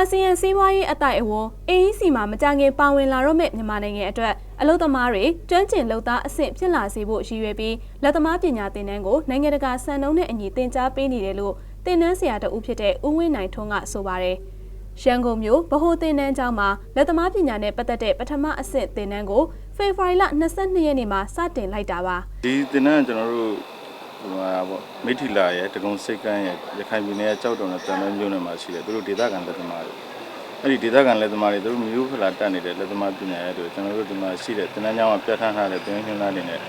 အာဆီယံစီးပွားရေးအတိုက်အဝန်း AEC မှာမကြခင်ပါဝင်လာတော့မယ့်မြန်မာနိုင်ငံအတွက်အလုပ်သမားတွေကျွမ်းကျင်လုပ်သားအဆင့်ဖြစ်လာစေဖို့ရည်ရွယ်ပြီးလက်သမားပညာသင်တန်းကိုနိုင်ငံတကာစံနှုန်းနဲ့အညီသင်ကြားပေးနေတယ်လို့သင်တန်းဆရာတဦးဖြစ်တဲ့ဦးဝင်းနိုင်ထွန်းကဆိုပါတယ်။ရန်ကုန်မြို့ဗဟိုသင်တန်းကျောင်းမှာလက်သမားပညာနဲ့ပတ်သက်တဲ့ပထမအဆင့်သင်တန်းကိုဖေဖော်ဝါရီလ22ရက်နေ့မှာစတင်လိုက်တာပါ။ဒီသင်တန်းကကျွန်တော်တို့ ဟိုဟာပေါ့မိထီလာရဲ့တကုံစိတ်ကန်းရဲ့ရခိုင်ပြည်နယ်ရဲ့ကြောက်တုံနဲ့တန်လွဲမျိုးနယ်မှာရှိတယ်သူတို့ဒေသခံလက်သမားတွေအဲ့ဒီဒေသခံလက်သမားတွေသူတို့မျိုးဖလာတက်နေတဲ့လက်သမားပညာရဲ့တို့ကျွန်တော်တို့ဒီမှာရှိတဲ့သင်တန်းကျောင်းမှာပြဋ္ဌာန်းထားတဲ့သင်တန်းညွှန်းသားတွေနဲ့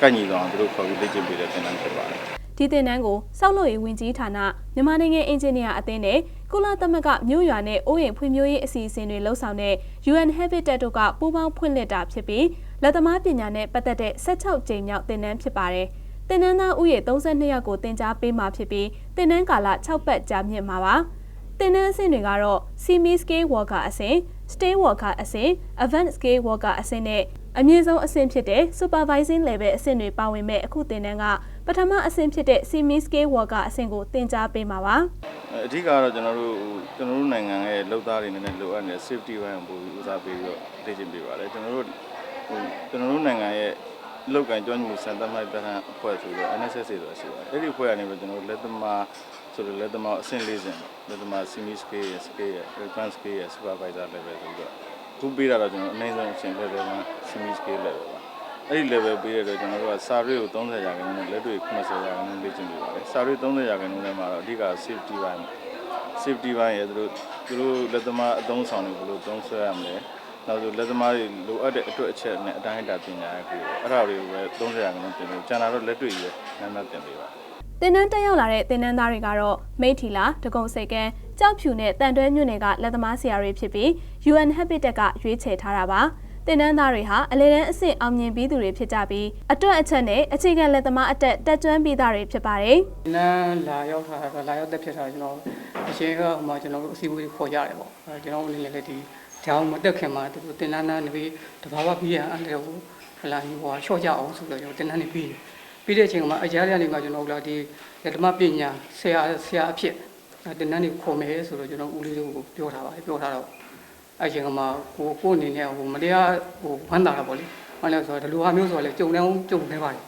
ကိုက်ညီသွားအောင်သူတို့ခေါ်ပြီးလေ့ကျင့်ပေးတဲ့သင်တန်းဖြစ်ပါတယ်ဒီတင်နန်းကိုစောက်လို့ရေးဝင်ကြီးဌာနမြန်မာနိုင်ငံအင်ဂျင်နီယာအသင်းနဲ့ကုလသမဂ္ဂမြို့ရွာနဲ့အိုးအိမ်ဖွံ့ဖြိုးရေးအစီအစဉ်တွေလှုပ်ဆောင်တဲ့ UN Habitat တို့ကပူးပေါင်းဖွင့်လှစ်တာဖြစ်ပြီးလက်သမားပညာနဲ့ပတ်သက်တဲ့16ကြိမ်မြောက်တင်နန်းဖြစ်ပါတယ်။ တင်နန်းသားဥယေ32ယောက်ကိုတင် जा ပေးမှာဖြစ်ပြီးတင်နန်းကာလ6ပတ်ကြာမြင့်မှာပါ။တင်နန်းအဆင့်တွေကတော့ Semi Scale Worker အဆင့် Stay Worker အဆင့် Advanced Scale Worker အဆင့်နဲ့အမြင့်ဆုံးအဆင့်ဖြစ်တဲ့ Supervising Level အဆင့်တွေပါဝင်မဲ့အခုတင်နန်းကပထမအဆင့်ဖြစ်တဲ့ Semi Scale Worker အဆင့်ကိုတင် जा ပေးမှာပါအဓိကတော့ကျွန်တော်တို့ဟိုကျွန်တော်တို့နိုင်ငံရဲ့လုပ်သားတွေနည်းနည်းလိုအပ်နေတဲ့ safety ဘိုင်းကိုပိုပြီးဦးစားပေးပြီးတော့လေ့ကျင့်ပေးပါတယ်ကျွန်တော်တို့ဟိုကျွန်တော်တို့နိုင်ငံရဲ့ လောက်ကန်ကျွမ်းကျင်မှုစံသတ်မှတ်ပြဋ္ဌာန်းအဖွဲ့ဆိုတော့ NSS ဆိုတာရှိပါတယ်အဲ့ဒီအဖွဲ့ကနေပြီးကျွန်တော်တို့လက်သမားဆိုတော့လက်သမားအဆင့်၄ဆင့်လက်သမား semi scale ရဲ့ scale ရဲ့ advanced scale ရဲ့ supervisor level ဆိုပြီးတော့ခုပေးတာတော့ကျွန်တော်အနည်းဆုံးအဆင့် level မှာ semi scale level ပါအဲ့ဒီ level ပေးရတော့ကျွန်တော်တို့ကစာရေးကို30ရာခိုင်နှုန်းနဲ့လက်တွေ့90ရာခိုင်နှုန်းလေ့ကျင့်ပေးပါတယ်စာရေး30ရာခိုင်နှုန်းထဲမှာတော့အဓိက safety ဘိုင်း safety ဘိုင်းရဲ့သူတို့သူတို့လက်သမားအသုံးဆောင်တွေဘယ်လိုသုံးဆွဲရမလဲ နောက်ဆိုလက်သမားတွေလိုအပ်တဲ့အတွက်အချက်နဲ့အတိုင်းအတာပညာရကိုအဲ့ဒါတွေကိုပဲ30ရာခိုင်နှုန်းတင်ပေးကျန်တာတော့လက်တွေ့ကြီးပဲနားနားတင်ပေးပါတင်နန်းတက်ရောက်လာတဲ့တင်နန်းသားတွေကတော့မိထီလာဒဂုံစိတ်ကန်းကြောက်ဖြူနဲ့တန်တွဲညွန့်နယ်ကလက်သမားဆရာတွေဖြစ်ပြီး UN Habitat ကရွေးချယ်ထားတာပါတင်နန်းသားတွေဟာအလဲတန်းအဆင့်အောင်မြင်ပြီးသူတွေဖြစ်ကြပြီးအတွက်အချက်နဲ့အခြေခံလက်သမားအတက်တက်ကျွမ်းပြီးသားတွေဖြစ်ပါတယ်နန်းလာရောက်တာတော့လာရောက်တက်ဖြစ်တာကျွန်တော်အရှင်ကဟိုမှာကျွန်တော်တို့အစည်းအဝေးခေါ်ကြတယ်ပေါ့အဲကျွန်တော်အနေနဲ့လည်းဒီ တောင်မတက်ခင်မှာသူတို့တင်နန်းနာနေပြီးတဘာဝပြီးရန်အဲ့ဒါကိုဟလာဟိုရှော့ကြအောင်ဆိုတော့ကျွန်တော်တင်နန်းနေပြီးပြီးတဲ့အချိန်မှာအကြားရနေမှာကျွန်တော်တို့လာဒီဓမ္မပညာဆရာဆရာအဖြစ်တင်နန်းနေခေါ်မယ်ဆိုတော့ကျွန်တော်ဦးလေးတို့ကိုပြောထားပါတယ်ပြောထားတော့အဲ့ချိန်ကမှကိုကိုအနေနဲ့ဟိုမတရားဟိုဝမ်းသာတာပေါ့လေဟုတ်လဲဆိုတော့ဒီလိုဟာမျိုးဆိုတော့လေကြုံနေအောင်ကြုံနေပါတယ်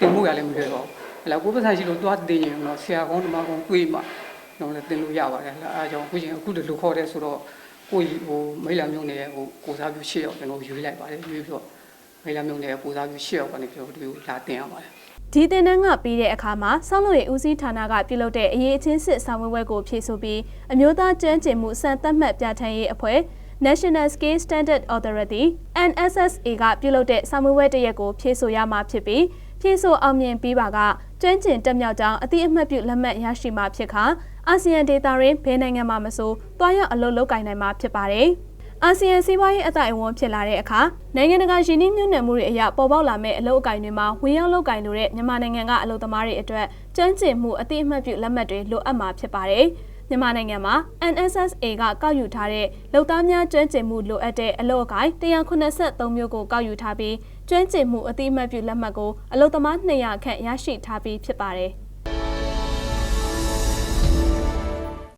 တင်မှုရလည်းမပြောတော့ဟလာကိုယ်ပဆိုင်ရှိလို့တွားတင်ရင်တော့ဆရာကောင်းဓမ္မကောင်းတွေးမှတော့လည်းတင်လို့ရပါတယ်ဟလာအားကြောင့်အခုချင်းအခုတလူခေါ်တဲ့ဆိုတော့ ကိုကြီးဟိုမိလာမျိုးနဲ့ဟိုကိုစားပြုရှေ့ရောက်ကျွန်တော်ရွေးလိုက်ပါတယ်ရွေးပြီးတော့မိလာမျိုးနဲ့ကိုစားပြုရှေ့ရောက်ကနေကျွန်တော်ဒီကိုလာတင်ရပါတယ်ဒီတင်နန်းကပြီးတဲ့အခါမှာဆောင်းလို့ရေးဦးစီးဌာနကပြုလုပ်တဲ့အရေးအချင်းစစ်ဆောင်ဝဲဝဲကိုဖြည့်ဆို့ပြီးအမျိုးသားကျန်းကျင်မှုစံသတ်မှတ်ပြဋ္ဌာန်းရေးအဖွဲ့ National Scale Standard Authority NSSA ကပြုလုပ်တဲ့ဆောင်ဝဲဝဲတရက်ကိုဖြည့်ဆို့ရမှာဖြစ်ပြီးဖြည့်ဆို့အောင်မြင်ပြီးပါက ကျွမ်းကျင်တက်မြောက်ကြောင်းအတိအမှတ်ပြုလက်မှတ်ရရှိမှာဖြစ်ခါအာဆီယံဒေသရင်းဘယ်နိုင်ငံမှာမဆိုတွားရောက်အလုပ်လုပ်ကိုင်နိုင်မှာဖြစ်ပါတယ်။အာဆီယံစီးပွားရေးအတိုင်းအဝန်ဖြစ်လာတဲ့အခါနိုင်ငံတကာယင်းနှိမ့်ညွတ်နယ်မှုတွေအရပေါ်ပေါက်လာမဲ့အလုပ်အကင်တွေမှာဝင်ရောက်လုပ်ကင်လိုတဲ့မြန်မာနိုင်ငံကအလုပ်သမားတွေအတွက်ကျွမ်းကျင်မှုအတိအမှတ်ပြုလက်မှတ်တွေလိုအပ်မှာဖြစ်ပါတယ်။မြန်မာနိုင်ငံမှာ NSSA ကကောက်ယူထားတဲ့လုပ်သားများကျွမ်းကျင်မှုလိုအပ်တဲ့အလုပ်အကင်183မျိုးကိုကောက်ယူထားပြီး ကျွမ်းကျင်မှုအတိအမှတ်ပြုလက်မှတ်ကိုအလုပ်သမား200ခန့်ရရှိထားပြီးဖြစ်ပါတယ်။